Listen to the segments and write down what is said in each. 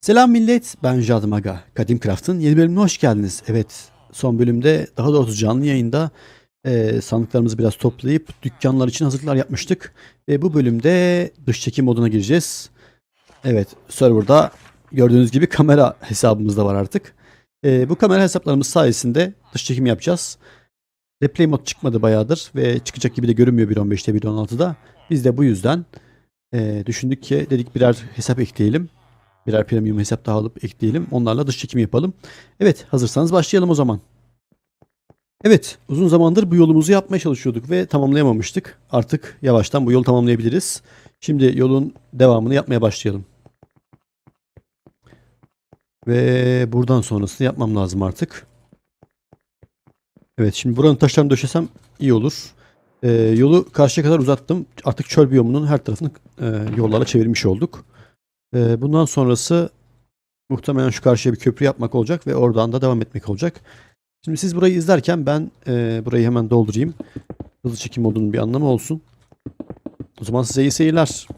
Selam millet, ben Jadım Aga. Kadim Craft'ın yeni bölümüne hoş geldiniz. Evet, son bölümde daha doğrusu canlı yayında e, sandıklarımızı biraz toplayıp dükkanlar için hazırlıklar yapmıştık. Ve bu bölümde dış çekim moduna gireceğiz. Evet, serverda gördüğünüz gibi kamera hesabımız da var artık. E, bu kamera hesaplarımız sayesinde dış çekim yapacağız. Replay mod çıkmadı bayağıdır ve çıkacak gibi de görünmüyor 1.15'te 1.16'da. Biz de bu yüzden e, düşündük ki dedik birer hesap ekleyelim. Birer premium hesap daha alıp ekleyelim. Onlarla dış çekim yapalım. Evet hazırsanız başlayalım o zaman. Evet uzun zamandır bu yolumuzu yapmaya çalışıyorduk ve tamamlayamamıştık. Artık yavaştan bu yolu tamamlayabiliriz. Şimdi yolun devamını yapmaya başlayalım. Ve buradan sonrasını yapmam lazım artık. Evet şimdi buranın taşlarını döşesem iyi olur. Ee, yolu karşıya kadar uzattım. Artık çöl biyomunun her tarafını e, yollara çevirmiş olduk. Ee, bundan sonrası muhtemelen şu karşıya bir köprü yapmak olacak ve oradan da devam etmek olacak. Şimdi siz burayı izlerken ben e, burayı hemen doldurayım. Hızlı çekim modunun bir anlamı olsun. O zaman size iyi seyirler.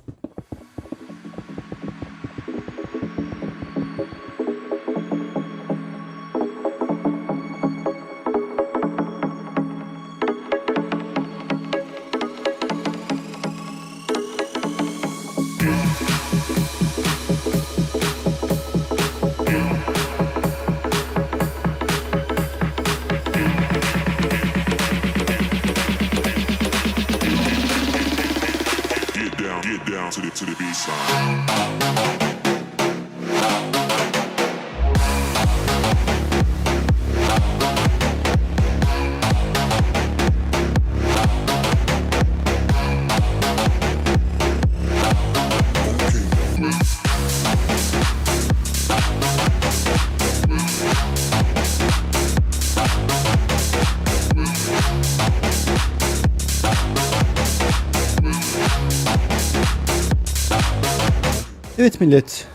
Millet.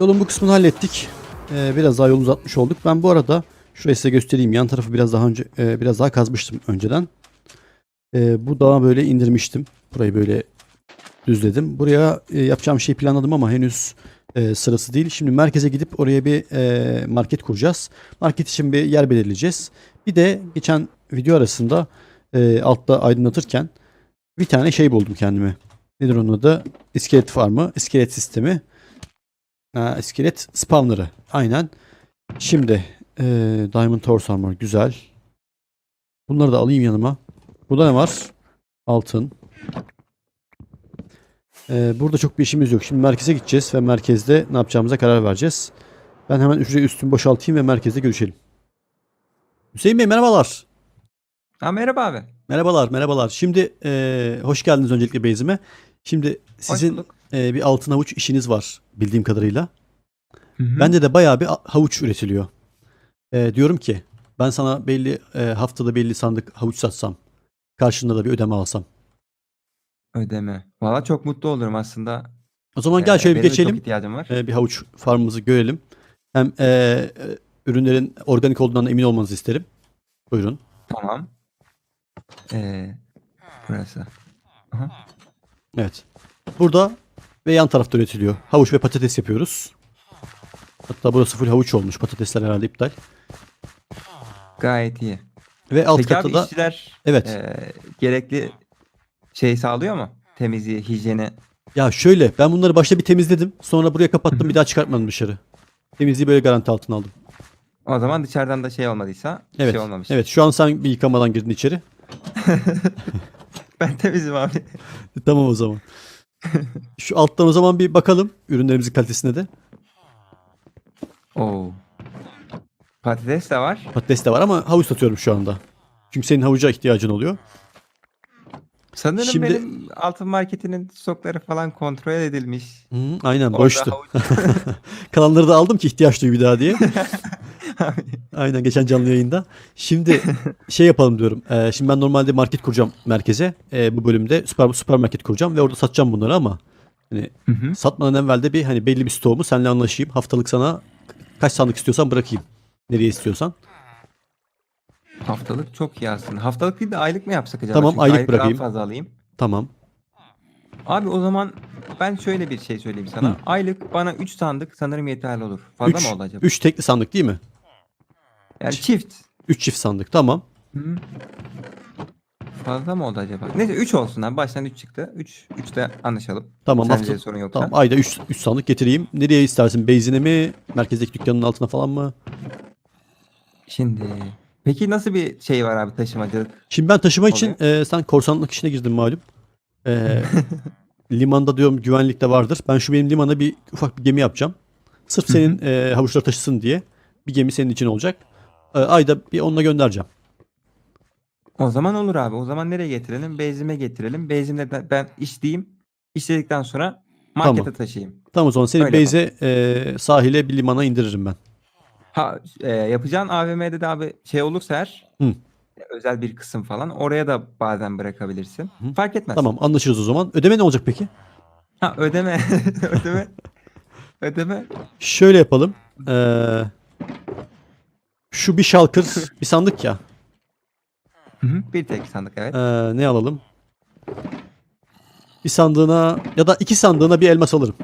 Yolun bu kısmını hallettik. Ee, biraz daha yol uzatmış olduk. Ben bu arada şurayı size göstereyim. Yan tarafı biraz daha önce e, biraz daha kazmıştım önceden. Ee, bu dağı böyle indirmiştim. Burayı böyle düzledim. Buraya e, yapacağım şeyi planladım ama henüz e, sırası değil. Şimdi merkeze gidip oraya bir e, market kuracağız. Market için bir yer belirleyeceğiz. Bir de geçen video arasında e, altta aydınlatırken bir tane şey buldum kendime. Nedir onun adı? İskelet farmı, iskelet sistemi. Ha, iskelet spawner'ı. Aynen. Şimdi e, Diamond Horse Armor güzel. Bunları da alayım yanıma. Burada ne var? Altın. E, burada çok bir işimiz yok. Şimdi merkeze gideceğiz ve merkezde ne yapacağımıza karar vereceğiz. Ben hemen şurayı üstümü boşaltayım ve merkezde görüşelim. Hüseyin Bey merhabalar. Ha, merhaba abi. Merhabalar, merhabalar. Şimdi e, hoş geldiniz öncelikle Beyzime. Şimdi sizin e, bir altın havuç işiniz var bildiğim kadarıyla. Hı hı. Bende de bayağı bir havuç üretiliyor. E, diyorum ki ben sana belli e, haftada belli sandık havuç satsam. Karşında da bir ödeme alsam. Ödeme. Valla çok mutlu olurum aslında. O zaman gel Ee, şöyle bir benim de geçelim. Var. E, bir havuç farmımızı görelim. Hem e, e, ürünlerin organik olduğundan da emin olmanızı isterim. Buyurun. Tamam. Ee, burası. Aha. Evet. Burada ve yan tarafta üretiliyor. Havuç ve patates yapıyoruz. Hatta burası full havuç olmuş. Patatesler herhalde iptal. Gayet iyi. Ve alt Peki katta abi da işçiler evet. e, gerekli şey sağlıyor mu? Temizliği, hijyeni. Ya şöyle ben bunları başta bir temizledim. Sonra buraya kapattım bir daha çıkartmadım dışarı. Temizliği böyle garanti altına aldım. O zaman dışarıdan da şey olmadıysa Evet. şey olmamış. Evet şu an sen bir yıkamadan girdin içeri. Ben temizim abi. tamam o zaman. Şu alttan o zaman bir bakalım ürünlerimizin kalitesine de. Oo. Patates de var. Patates de var ama havuç satıyorum şu anda. Çünkü senin havuca ihtiyacın oluyor. Sanırım Şimdi- benim altın marketinin stokları falan kontrol edilmiş. Hı, aynen Orada boştu. havuç- Kalanları da aldım ki ihtiyaç duy bir daha diye. Aynen geçen canlı yayında. Şimdi şey yapalım diyorum. Ee, şimdi ben normalde market kuracağım merkeze. Ee, bu bölümde süper süpermarket kuracağım ve orada satacağım bunları ama hani Hı hı. satmadan evvel de bir hani belli bir stoğumu seninle anlaşayım. Haftalık sana kaç sandık istiyorsan bırakayım. Nereye istiyorsan. Haftalık çok iyi aslında. Haftalık değil de aylık mı yapsak acaba? Tamam, Çünkü aylık aylık bırakayım. fazla alayım. Tamam. Abi o zaman ben şöyle bir şey söyleyeyim sana. Hı. Aylık bana 3 sandık sanırım yeterli olur. Fazla mı oldu acaba? 3 tekli sandık değil mi? Yani çift. 3 çift sandık tamam. Hı. Fazla mı oldu acaba? Neyse 3 olsun abi. Baştan 3 çıktı. 3 3'te anlaşalım. Tamam Sence hafta, sorun yoksa. tamam ayda 3 3 sandık getireyim. Nereye istersin? Beyzine mi? Merkezdeki dükkanın altına falan mı? Şimdi peki nasıl bir şey var abi taşımacılık? Şimdi ben taşıma için e, sen korsanlık işine girdin malum. E, limanda diyorum güvenlik de vardır. Ben şu benim limana bir ufak bir gemi yapacağım. Sırf senin e, havuçları taşısın diye. Bir gemi senin için olacak. E, ayda bir onunla göndereceğim. O zaman olur abi. O zaman nereye getirelim? Beyzime getirelim. Beyzimde de ben işleyeyim. İşledikten sonra markete Tamam. taşıyayım. Tamam o zaman senin Öyle Beyze e, sahile bir limana indiririm ben. Ha e, yapacağın AVM'de de abi şey olursa eğer Hı. özel bir kısım falan oraya da bazen bırakabilirsin. Hı. Fark etmez. Tamam anlaşırız o zaman. Ödeme ne olacak peki? Ha ödeme ödeme ödeme Şöyle yapalım. E, şu bir şalkır bir sandık ya. Hı hı, bir tek sandık evet. E, ne alalım? Bir sandığına ya da iki sandığına bir elmas alırım.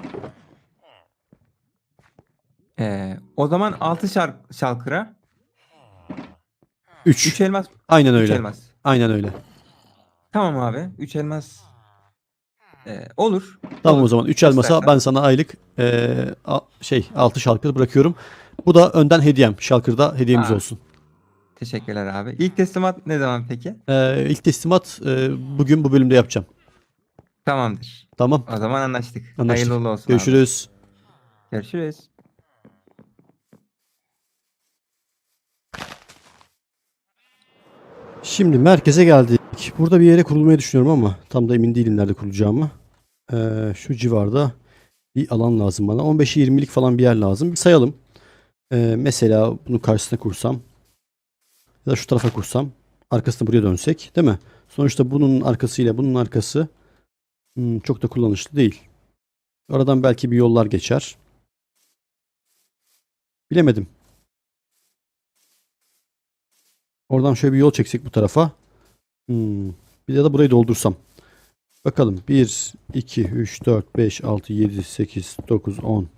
Ee, o zaman 6 şark şalkıra 3. 3 elmas Aynen 3 öyle. elmas. Aynen öyle. Tamam abi 3 elmas Ee, olur. Tamam o zaman 3 elmasa İstersen. ben sana aylık eee, a- şey 6 şalkır bırakıyorum. Bu da önden hediyem. Şalkırda hediyemiz Ha. olsun. Teşekkürler abi. İlk teslimat ne zaman peki? Eee ilk teslimat eee, bugün bu bölümde yapacağım. Tamamdır. Tamam. O zaman anlaştık. Anlaştık. Hayırlı uğurlu olsun abi. Görüşürüz. Görüşürüz. Şimdi merkeze geldik. Burada bir yere kurulmayı düşünüyorum ama tam da emin değilim nerede kurulacağımı. Eee, şu civarda bir alan lazım bana. 15'e 20'lik falan bir yer lazım. Bir sayalım. Eee, mesela bunu karşısına kursam ya da şu tarafa kursam arkasını buraya dönsek değil mi? Sonuçta bunun arkasıyla bunun arkası hmm, çok da kullanışlı değil. Aradan belki bir yollar geçer. Bilemedim. Oradan şöyle bir yol çeksek bu tarafa. Hmm. Bir de burayı doldursam. Bakalım. 1, 2, 3, 4, 5, 6, 7, 8, 9, 10,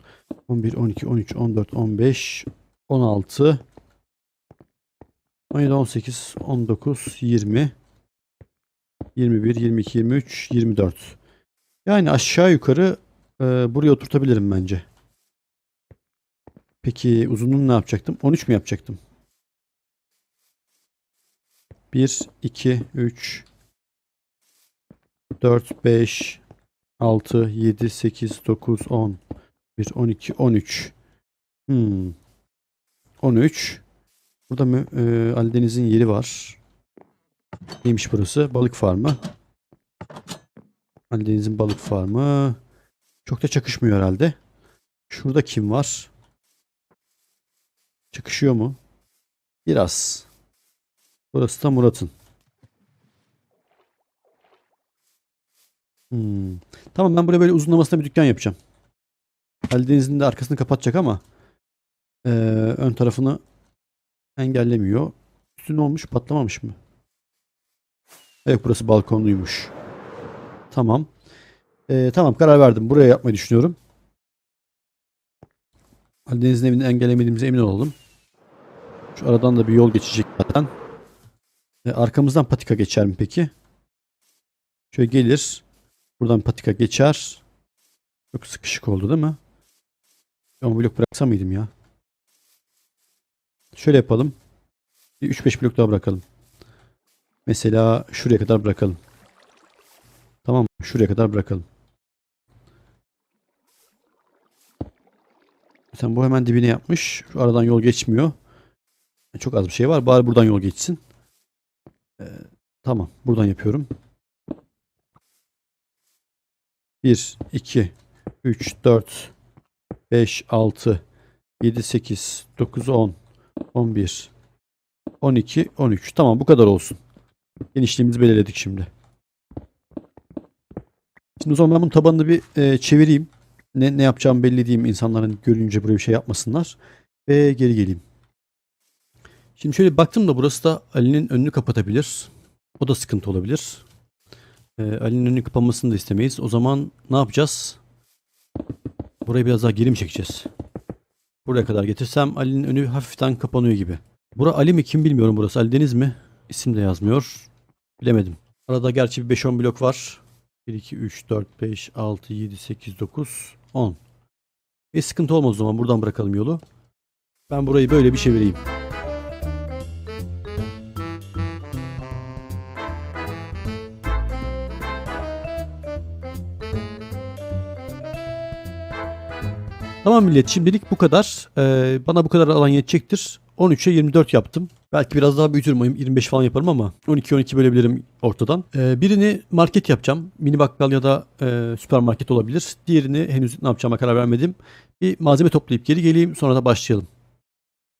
11, 12, 13, 14, 15, 16, 17, 18, 19, 20, 21, 22, 23, 24. Yani aşağı yukarı e, buraya oturtabilirim bence. Peki uzunluğunu ne yapacaktım? 13 mi yapacaktım? 1, 2, 3, 4, 5, 6, 7, 8, 9, 10, 1, 12, 13. Hmm. 13. Burada mı? E, Ali Deniz'in yeri var. Neymiş burası? Balık farmı. Ali Deniz'in balık farmı. Çok da çakışmıyor herhalde. Şurada kim var? Çakışıyor mu? Biraz. Burası da Murat'ın. Hmm. Tamam ben buraya böyle uzunlamasına bir dükkan yapacağım. Ali Deniz'in de arkasını kapatacak ama eee, ön tarafını engellemiyor. Üstü olmuş? Patlamamış mı? Evet burası balkonluymuş. Tamam. Eee, tamam karar verdim. Buraya yapmayı düşünüyorum. Ali Deniz'in evini engellemediğimize emin olalım. Şu aradan da bir yol geçecek zaten. E, arkamızdan patika geçer mi peki? Şöyle gelir. Buradan patika geçer. Çok sıkışık oldu değil mi? Ama blok bıraksam mıydım ya? Şöyle yapalım. Bir 3-5 blok daha bırakalım. Mesela şuraya kadar bırakalım. Tamam? Şuraya kadar bırakalım. Sen bu hemen dibine yapmış. Şu aradan yol geçmiyor. Çok az bir şey var. Bari buradan yol geçsin. Ee, tamam. Buradan yapıyorum. 1, 2, 3, 4, 5, 6, 7, 8, 9, 10, 11, 12, 13. Tamam bu kadar olsun. Genişliğimizi belirledik şimdi. Şimdi o zaman ben bunun tabanını bir e, çevireyim. Ne, ne yapacağımı belli diyeyim insanların görünce buraya bir şey yapmasınlar. Ve geri geleyim. Şimdi şöyle baktım da burası da Ali'nin önünü kapatabilir. O da sıkıntı olabilir. Ee, Ali'nin önünü kapanmasını da istemeyiz. O zaman ne yapacağız? Burayı biraz daha geri mi çekeceğiz? Buraya kadar getirsem Ali'nin önü hafiften kapanıyor gibi. Bura Ali mi kim bilmiyorum burası. Ali Deniz mi? İsim de yazmıyor. Bilemedim. Arada gerçi bir 5-10 blok var. 1, 2, 3, 4, 5, 6, 7, 8, 9, 10. E sıkıntı olmaz o zaman. Buradan bırakalım yolu. Ben burayı böyle bir çevireyim. Tamam millet şimdilik bu kadar. Ee, bana bu kadar alan yetecektir. 13'e 24 yaptım. Belki biraz daha büyütürüm. 25 falan yaparım ama 12-12 bölebilirim ortadan. Ee, birini market yapacağım. Mini bakkal ya da e, süpermarket olabilir. Diğerini henüz ne yapacağıma karar vermedim. Bir malzeme toplayıp geri geleyim sonra da başlayalım.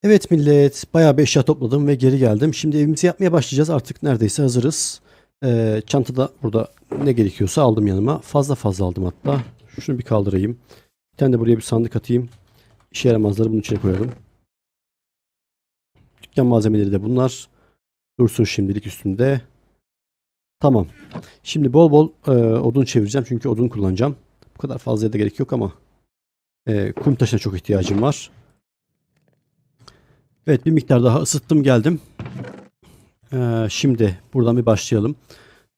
Evet millet bayağı bir eşya topladım ve geri geldim. Şimdi evimizi yapmaya başlayacağız. Artık neredeyse hazırız. Ee, çantada burada ne gerekiyorsa aldım yanıma. Fazla fazla aldım hatta. Şunu bir kaldırayım. Bir tane de buraya bir sandık atayım. İşe yaramazları bunun içine koyalım. Dükkan malzemeleri de bunlar. Dursun şimdilik üstünde. Tamam. Şimdi bol bol e, odun çevireceğim. Çünkü odun kullanacağım. Bu kadar fazlaya da gerek yok ama e, kum taşına çok ihtiyacım var. Evet bir miktar daha ısıttım geldim. E, şimdi buradan bir başlayalım.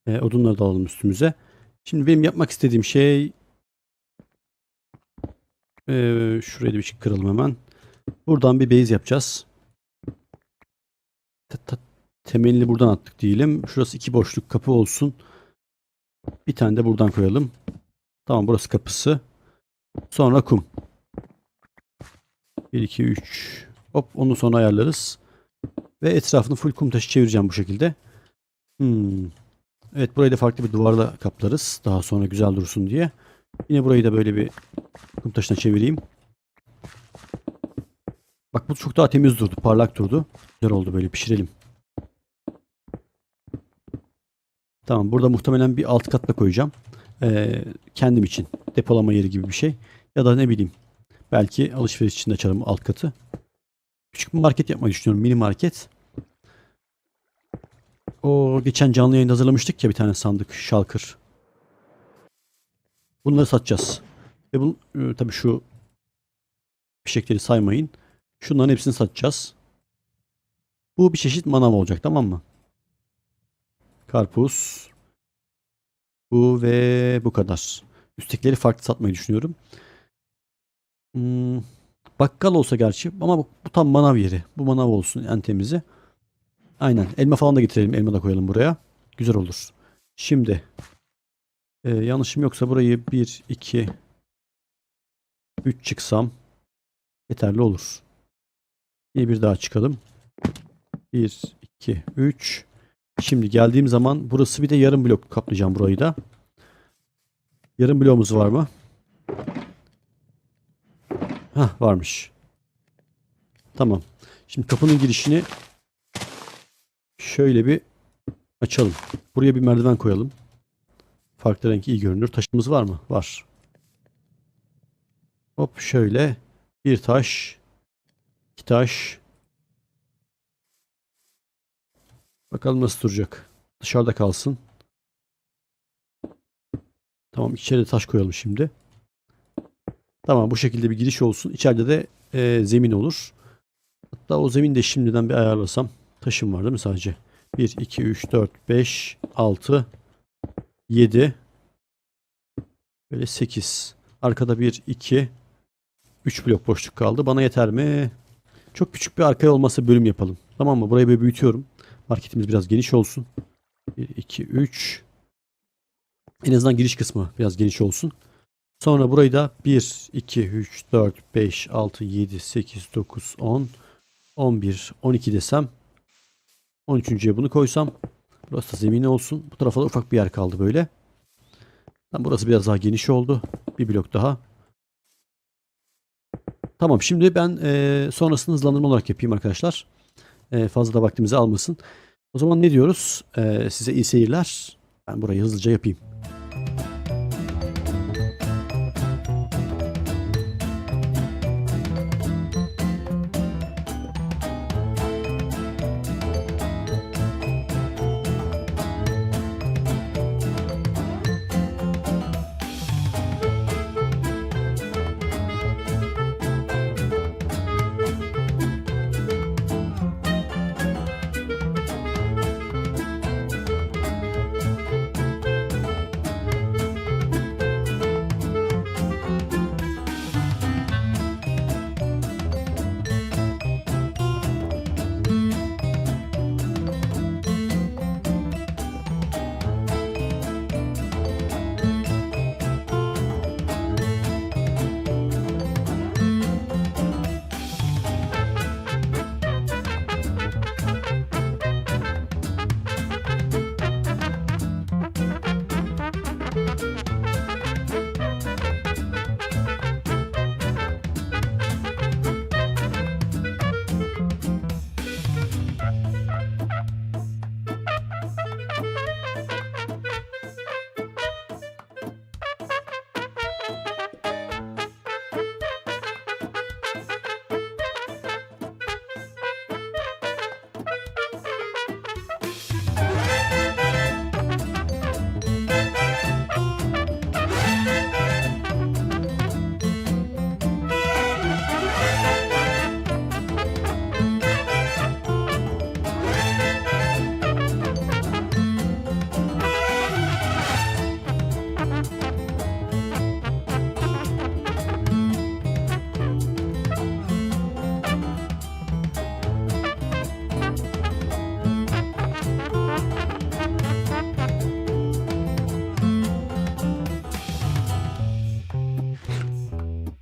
E, odunları da alalım üstümüze. Şimdi benim yapmak istediğim şey ee, şurayı bir şey kıralım hemen. Buradan bir base yapacağız. Temelini buradan attık diyelim. Şurası iki boşluk kapı olsun. Bir tane de buradan koyalım. Tamam burası kapısı. Sonra kum. 1, 2, 3. Hop onu sonra ayarlarız. Ve etrafını full kum taşı çevireceğim bu şekilde. Hmm. Evet burayı da farklı bir duvarla kaplarız. Daha sonra güzel dursun diye. Yine burayı da böyle bir kum taşına çevireyim. Bak bu çok daha temiz durdu. Parlak durdu. Güzel oldu böyle pişirelim. Tamam burada muhtemelen bir alt katla koyacağım. Ee, kendim için. Depolama yeri gibi bir şey. Ya da ne bileyim. Belki alışveriş için de açarım alt katı. Küçük bir market yapmayı düşünüyorum. Mini market. O geçen canlı yayında hazırlamıştık ya bir tane sandık. Şalkır. Bunları satacağız. Ve bu e, tabii şu fişekleri saymayın. Şunların hepsini satacağız. Bu bir çeşit manav olacak tamam mı? Karpuz. Bu ve bu kadar. Üsttekileri farklı satmayı düşünüyorum. Hmm, bakkal olsa gerçi ama bu, bu tam manav yeri. Bu manav olsun en temizi. Aynen. Elma falan da getirelim. Elma da koyalım buraya. Güzel olur. Şimdi ee, yanlışım yoksa burayı 1, 2, 3 çıksam yeterli olur. Yine bir daha çıkalım. 1, 2, 3. Şimdi geldiğim zaman burası bir de yarım blok kaplayacağım burayı da. Yarım bloğumuz var mı? Hah varmış. Tamam. Şimdi kapının girişini şöyle bir açalım. Buraya bir merdiven koyalım. Farklı renk iyi görünür. Taşımız var mı? Var. Hop şöyle. Bir taş. iki taş. Bakalım nasıl duracak. Dışarıda kalsın. Tamam içeride taş koyalım şimdi. Tamam bu şekilde bir giriş olsun. İçeride de e, zemin olur. Hatta o zemin de şimdiden bir ayarlasam. Taşım var değil mi sadece? 1, 2, 3, 4, 5, 6, 7 böyle 8. Arkada 1, 2, 3 blok boşluk kaldı. Bana yeter mi? Çok küçük bir arkaya olmasa bölüm yapalım. Tamam mı? Burayı böyle büyütüyorum. Marketimiz biraz geniş olsun. 1, 2, 3. En azından giriş kısmı biraz geniş olsun. Sonra burayı da 1, 2, 3, 4, 5, 6, 7, 8, 9, 10, 11, 12 desem. 13.ye bunu koysam. Burası da zemini olsun. Bu tarafa da ufak bir yer kaldı böyle. Tam burası biraz daha geniş oldu. Bir blok daha. Tamam şimdi ben e, sonrasını hızlandırma olarak yapayım arkadaşlar. E, fazla da vaktimizi almasın. O zaman ne diyoruz? E, size iyi seyirler. Ben burayı hızlıca yapayım.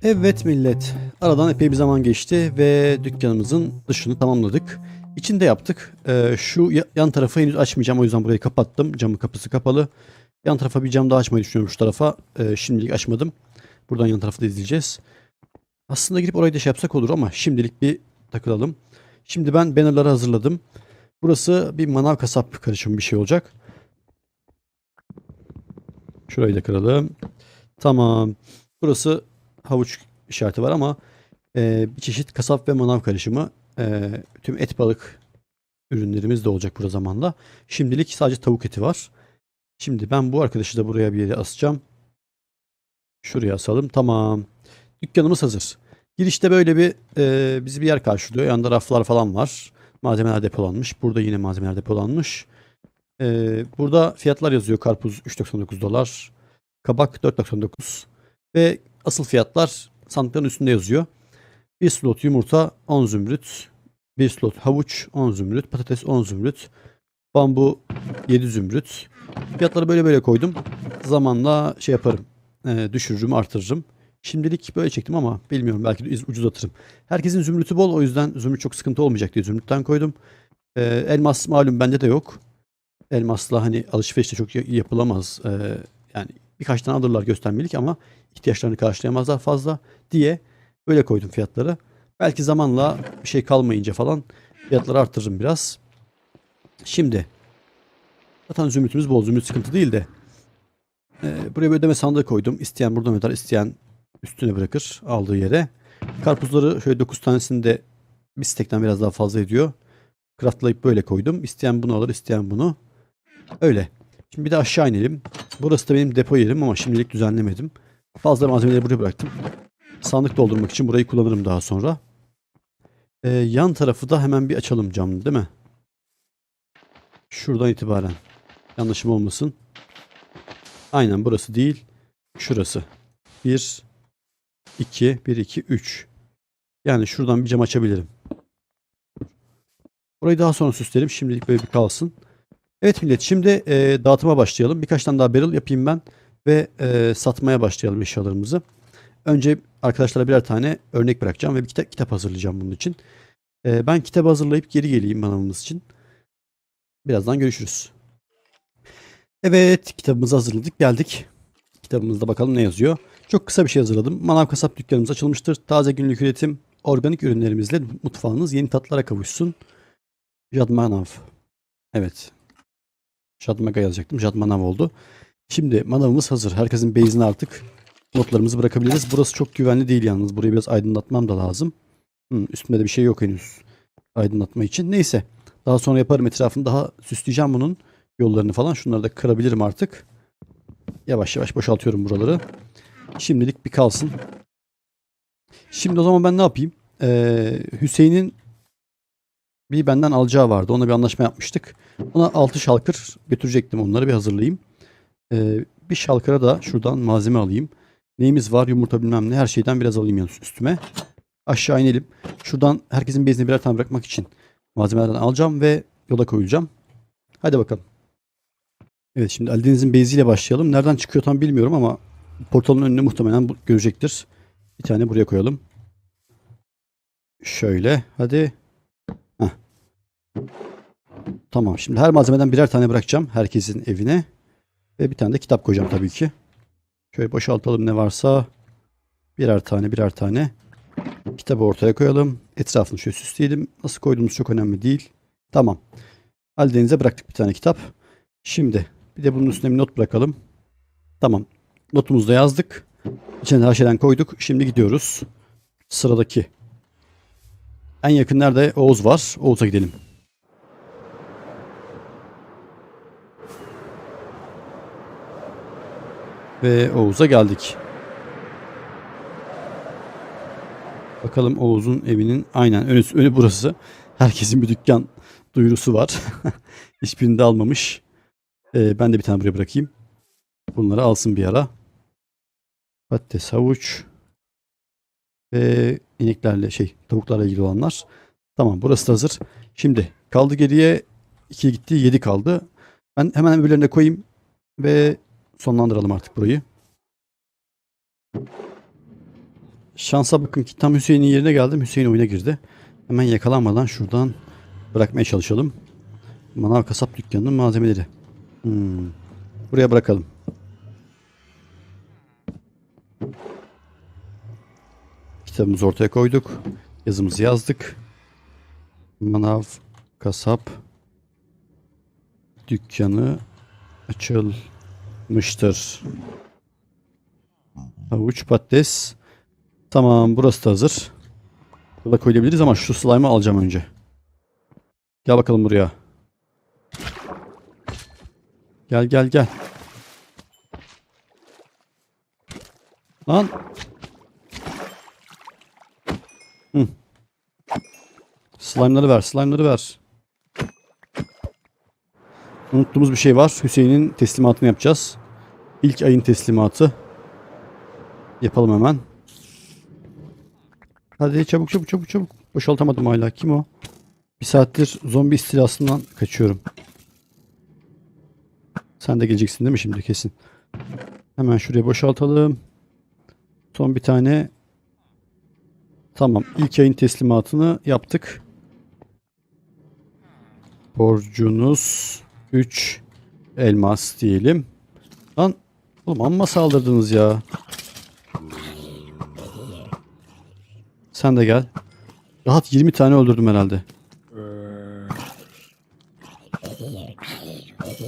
Evet millet, aradan epey bir zaman geçti ve dükkanımızın dışını tamamladık. İçinde yaptık. Ee, şu ya- yan tarafı henüz açmayacağım o yüzden burayı kapattım. Camın kapısı kapalı. Yan tarafa bir cam daha açmayı düşünüyorum şu tarafa. Ee, şimdilik açmadım. Buradan yan tarafı da izleyeceğiz. Aslında girip orayı da şey yapsak olur ama şimdilik bir takılalım. Şimdi ben bannerları hazırladım. Burası bir manav kasap karışımı bir şey olacak. Şurayı da kıralım. Tamam. Burası havuç işareti var ama e, bir çeşit kasap ve manav karışımı. E, tüm et balık ürünlerimiz de olacak burada zamanla. Şimdilik sadece tavuk eti var. Şimdi ben bu arkadaşı da buraya bir yere asacağım. Şuraya asalım. Tamam. Dükkanımız hazır. Girişte böyle bir e, bizi bir yer karşılıyor. Yanında raflar falan var. Malzemeler depolanmış. Burada yine malzemeler depolanmış. E, burada fiyatlar yazıyor. Karpuz 3.99 dolar. Kabak 4.99. Ve asıl fiyatlar sandıkların üstünde yazıyor. Bir slot yumurta 10 zümrüt. Bir slot havuç 10 zümrüt. Patates 10 zümrüt. Bambu 7 zümrüt. Fiyatları böyle böyle koydum. Zamanla şey yaparım. e, düşürürüm artırırım. Şimdilik böyle çektim ama bilmiyorum belki de ucuzlatırım. Herkesin zümrütü bol o yüzden zümrüt çok sıkıntı olmayacak diye zümrütten koydum. E, elmas malum bende de yok. Elmasla hani alışverişte çok ya- yapılamaz. E, yani birkaç tane alırlar göstermelik ama ihtiyaçlarını karşılayamazlar fazla diye böyle koydum fiyatları. Belki zamanla bir şey kalmayınca falan fiyatları arttırırım biraz. Şimdi zaten zümrütümüz bol. Zümrüt sıkıntı değil de e, buraya bir ödeme sandığı koydum. İsteyen buradan öder, isteyen üstüne bırakır aldığı yere. Karpuzları şöyle 9 tanesini de bir stekten biraz daha fazla ediyor. Craftlayıp böyle koydum. İsteyen bunu alır, isteyen bunu. Öyle. Şimdi bir de aşağı inelim. Burası da benim depo yerim ama şimdilik düzenlemedim. Fazla malzemeleri buraya bıraktım. Sandık doldurmak için burayı kullanırım daha sonra. Ee, yan tarafı da hemen bir açalım camını değil mi? Şuradan itibaren. Yanlışım olmasın. Aynen burası değil. Şurası. 1 2 1 2 3. Yani şuradan bir cam açabilirim. Burayı daha sonra süslerim. Şimdilik böyle bir kalsın. Evet millet şimdi e, dağıtıma başlayalım. Birkaç tane daha barrel yapayım ben ve e, satmaya başlayalım eşyalarımızı. Önce arkadaşlara birer tane örnek bırakacağım ve bir kita- kitap hazırlayacağım bunun için. E, ben kitabı hazırlayıp geri geleyim manavımız için. Birazdan görüşürüz. Evet kitabımızı hazırladık geldik. Kitabımızda bakalım ne yazıyor. Çok kısa bir şey hazırladım. Manav kasap dükkanımız açılmıştır. Taze günlük üretim, organik ürünlerimizle mutfağınız yeni tatlara kavuşsun. Jad Manav. Evet. Jad Maga yazacaktım. Jad Manav oldu. Şimdi manavımız hazır. Herkesin base'ine artık notlarımızı bırakabiliriz. Burası çok güvenli değil yalnız. Burayı biraz aydınlatmam da lazım. Hı, üstünde de bir şey yok henüz. Aydınlatma için. Neyse. Daha sonra yaparım etrafını daha süsleyeceğim bunun yollarını falan. Şunları da kırabilirim artık. Yavaş yavaş boşaltıyorum buraları. Şimdilik bir kalsın. Şimdi o zaman ben ne yapayım? Ee, Hüseyin'in bir benden alacağı vardı. Ona bir anlaşma yapmıştık. Ona 6 şalkır götürecektim onları bir hazırlayayım. Ee, bir şalkıra da şuradan malzeme alayım. Neyimiz var? Yumurta bilmem ne. Her şeyden biraz alayım yani üstüme. Aşağı inelim. Şuradan herkesin bezine birer tane bırakmak için malzemelerden alacağım ve yola koyacağım. Hadi bakalım. Evet şimdi Ali Deniz'in beziyle başlayalım. Nereden çıkıyor tam bilmiyorum ama portalın önüne muhtemelen görecektir. Bir tane buraya koyalım. Şöyle. Hadi. Tamam. Şimdi her malzemeden birer tane bırakacağım herkesin evine. Ve bir tane de kitap koyacağım tabii ki. Şöyle boşaltalım ne varsa. Birer tane birer tane. Kitabı ortaya koyalım. Etrafını şöyle süsleyelim. Nasıl koyduğumuz çok önemli değil. Tamam. Ali Deniz'e bıraktık bir tane kitap. Şimdi bir de bunun üstüne bir not bırakalım. Tamam. Notumuzu da yazdık. İçine her şeyden koyduk. Şimdi gidiyoruz. Sıradaki. En yakın nerede? Oğuz var. Oğuz'a gidelim. Ve Oğuz'a geldik. Bakalım Oğuz'un evinin aynen önü, önü burası. Herkesin bir dükkan duyurusu var. Hiçbirini de almamış. Ee, ben de bir tane buraya bırakayım. Bunları alsın bir ara. Patates, havuç ve ineklerle şey tavuklarla ilgili olanlar. Tamam burası da hazır. Şimdi kaldı geriye 2 gitti 7 kaldı. Ben hemen öbürlerine koyayım ve sonlandıralım artık burayı. Şansa bakın ki tam Hüseyin'in yerine geldim. Hüseyin oyuna girdi. Hemen yakalanmadan şuradan bırakmaya çalışalım. Manav kasap dükkanının malzemeleri. Hmm. Buraya bırakalım. Kitabımızı ortaya koyduk. Yazımızı yazdık. Manav kasap dükkanı açılmıştır. Havuç patates. Tamam burası da hazır. Yola koyabiliriz ama şu slime'ı alacağım önce. Gel bakalım buraya. Gel gel gel. Lan. Hı. Slime'ları ver, slime'ları ver. Unuttuğumuz bir şey var. Hüseyin'in teslimatını yapacağız. İlk ayın teslimatı. Yapalım hemen. Hadi çabuk çabuk çabuk çabuk. Boşaltamadım hala. Kim o? Bir saattir zombi istilasından kaçıyorum. Sen de geleceksin değil mi şimdi kesin? Hemen şuraya boşaltalım. Son bir tane. Tamam. İlk ayın teslimatını yaptık. Borcunuz 3 elmas diyelim. Lan oğlum amma saldırdınız ya. Sen de gel. Rahat 20 tane öldürdüm herhalde.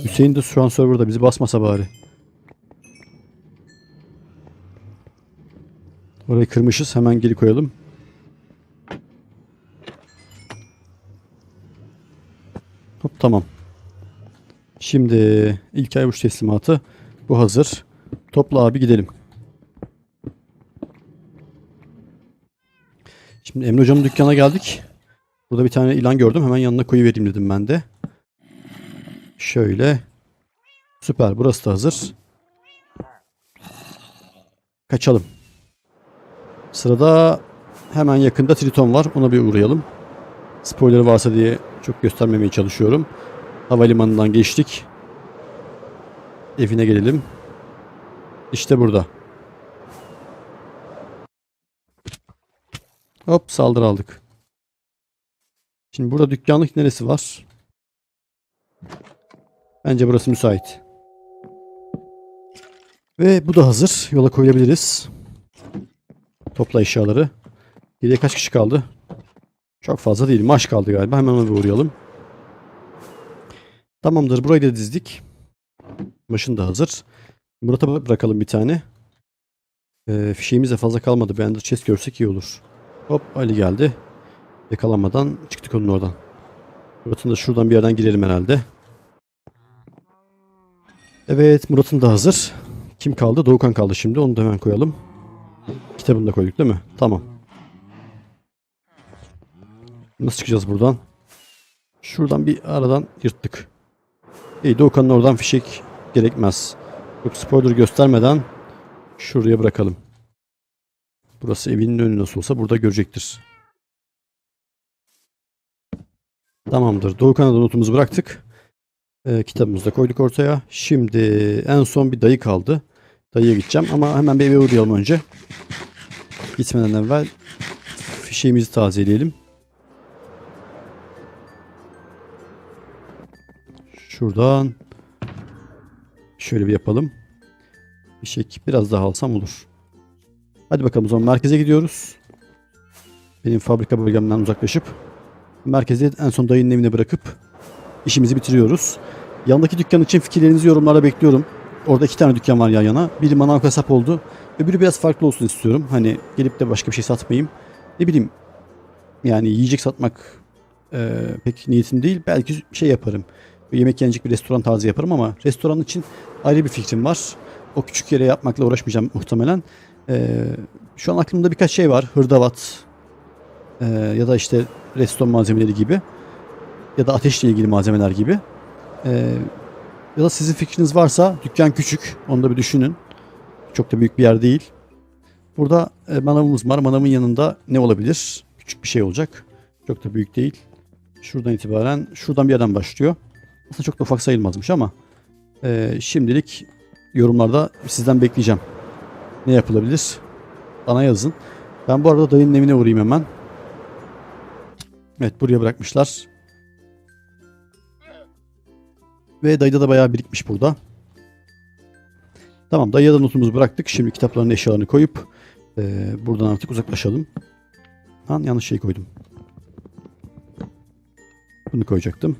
Hüseyin de şu an serverda bizi basmasa bari. Orayı kırmışız. Hemen geri koyalım. Hop tamam. Şimdi ilk ay uç teslimatı. Bu hazır. Topla abi gidelim. Şimdi Emre Hocam'ın dükkana geldik. Burada bir tane ilan gördüm. Hemen yanına koyuvereyim dedim ben de. Şöyle. Süper. Burası da hazır. Kaçalım. Sırada hemen yakında Triton var. Ona bir uğrayalım. Spoiler varsa diye çok göstermemeye çalışıyorum. Havalimanından geçtik. Evine gelelim. İşte burada. Hop saldırı aldık. Şimdi burada dükkanlık neresi var? Bence burası müsait. Ve bu da hazır. Yola koyabiliriz. Topla eşyaları. Geriye kaç kişi kaldı? Çok fazla değil. Maş kaldı galiba. Hemen bir uğrayalım. Tamamdır. Burayı da dizdik. Maşın da hazır. Murat'a bırakalım bir tane. Ee, fişeğimiz de fazla kalmadı. Bir anda chest görsek iyi olur. Hop Ali geldi. Yakalanmadan çıktık onun oradan. Murat'ın da şuradan bir yerden girelim herhalde. Evet Murat'ın da hazır. Kim kaldı? Doğukan kaldı şimdi. Onu da hemen koyalım. Kitabını da koyduk değil mi? Tamam. Nasıl çıkacağız buradan? Şuradan bir aradan yırttık. İyi Doğukan'ın oradan fişek gerekmez. Yok spoiler göstermeden şuraya bırakalım. Burası evinin önü nasıl olsa burada görecektir. Tamamdır. Doğukan'a da notumuzu bıraktık. Ee, kitabımızı da koyduk ortaya. Şimdi en son bir dayı kaldı. Dayıya gideceğim ama hemen bir eve uğrayalım önce. Gitmeden evvel fişeğimizi tazeleyelim. Şuradan şöyle bir yapalım. Fişek biraz daha alsam olur. Hadi bakalım o zaman merkeze gidiyoruz. Benim fabrika bölgemden uzaklaşıp merkeze en son dayının evine bırakıp işimizi bitiriyoruz. Yandaki dükkan için fikirlerinizi yorumlara bekliyorum. Orada iki tane dükkan var yan yana. Biri manav kasap oldu. Öbürü biraz farklı olsun istiyorum. Hani gelip de başka bir şey satmayayım. Ne bileyim yani yiyecek satmak e, pek niyetim değil. Belki şey yaparım. Yemek yenecek bir restoran tarzı yaparım ama restoran için ayrı bir fikrim var. O küçük yere yapmakla uğraşmayacağım muhtemelen. E, şu an aklımda birkaç şey var. Hırdavat e, ya da işte restoran malzemeleri gibi ya da ateşle ilgili malzemeler gibi. E, ya da sizin fikriniz varsa dükkan küçük. Onu da bir düşünün. Çok da büyük bir yer değil. Burada e, manavımız var. Manavın yanında ne olabilir? Küçük bir şey olacak. Çok da büyük değil. Şuradan itibaren şuradan bir yerden başlıyor. Aslında çok da ufak sayılmazmış ama e, şimdilik yorumlarda sizden bekleyeceğim. Ne yapılabilir? Bana yazın. Ben bu arada dayının evine uğrayayım hemen. Evet buraya bırakmışlar. Ve dayıda da bayağı birikmiş burada. Tamam dayıya da notumuzu bıraktık. Şimdi kitapların eşyalarını koyup e, buradan artık uzaklaşalım. Lan yanlış şey koydum. Bunu koyacaktım.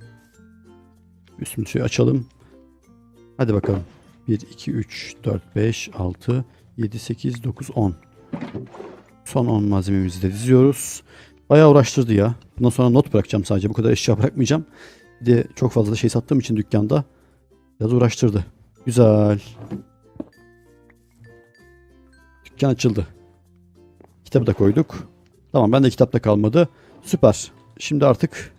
Üstümüzü açalım. Hadi bakalım. 1, 2, 3, 4, 5, 6, 7, 8, 9, 10. Son 10 malzememizi de diziyoruz. Bayağı uğraştırdı ya. Bundan sonra not bırakacağım sadece. Bu kadar eşya bırakmayacağım. Bir de çok fazla şey sattığım için dükkanda biraz uğraştırdı. Güzel. Dükkan açıldı. Kitabı da koyduk. Tamam ben de kitapta kalmadı. Süper. Şimdi artık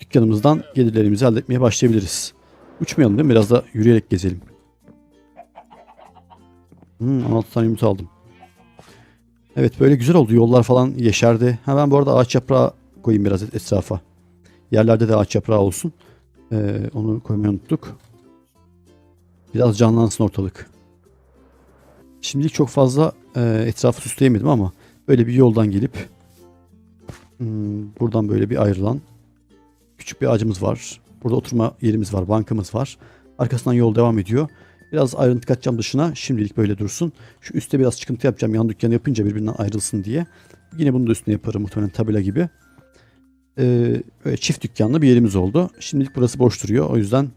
dükkanımızdan gelirlerimizi elde etmeye başlayabiliriz. Uçmayalım değil mi? Biraz da yürüyerek gezelim. Hmm, 16 tane yumurta aldım. Evet böyle güzel oldu. Yollar falan yeşerdi. Ha ben bu arada ağaç yaprağı koyayım biraz etrafa. Yerlerde de ağaç yaprağı olsun. Ee, onu koymayı unuttuk. Biraz canlansın ortalık. Şimdilik çok fazla e, etrafı süsleyemedim ama böyle bir yoldan gelip hmm, buradan böyle bir ayrılan küçük bir ağacımız var. Burada oturma yerimiz var, bankamız var. Arkasından yol devam ediyor. Biraz ayrıntı katacağım dışına. Şimdilik böyle dursun. Şu üstte biraz çıkıntı yapacağım. Yan dükkanı yapınca birbirinden ayrılsın diye. Yine bunu da üstüne yaparım muhtemelen tabela gibi. Ee, çift dükkanlı bir yerimiz oldu. Şimdilik burası boş duruyor. O yüzden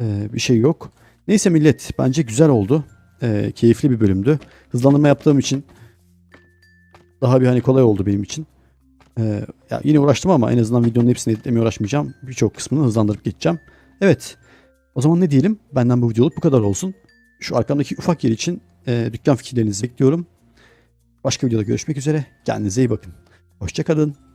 e, bir şey yok. Neyse millet bence güzel oldu. Ee, keyifli bir bölümdü. Hızlandırma yaptığım için daha bir hani kolay oldu benim için. Ee, ya yine uğraştım ama en azından videonun hepsini editlemeye uğraşmayacağım. Birçok kısmını hızlandırıp geçeceğim. Evet. O zaman ne diyelim? Benden bu videoluk bu kadar olsun. Şu arkamdaki ufak yer için e, dükkan fikirlerinizi bekliyorum. Başka videoda görüşmek üzere. Kendinize iyi bakın. Hoşçakalın.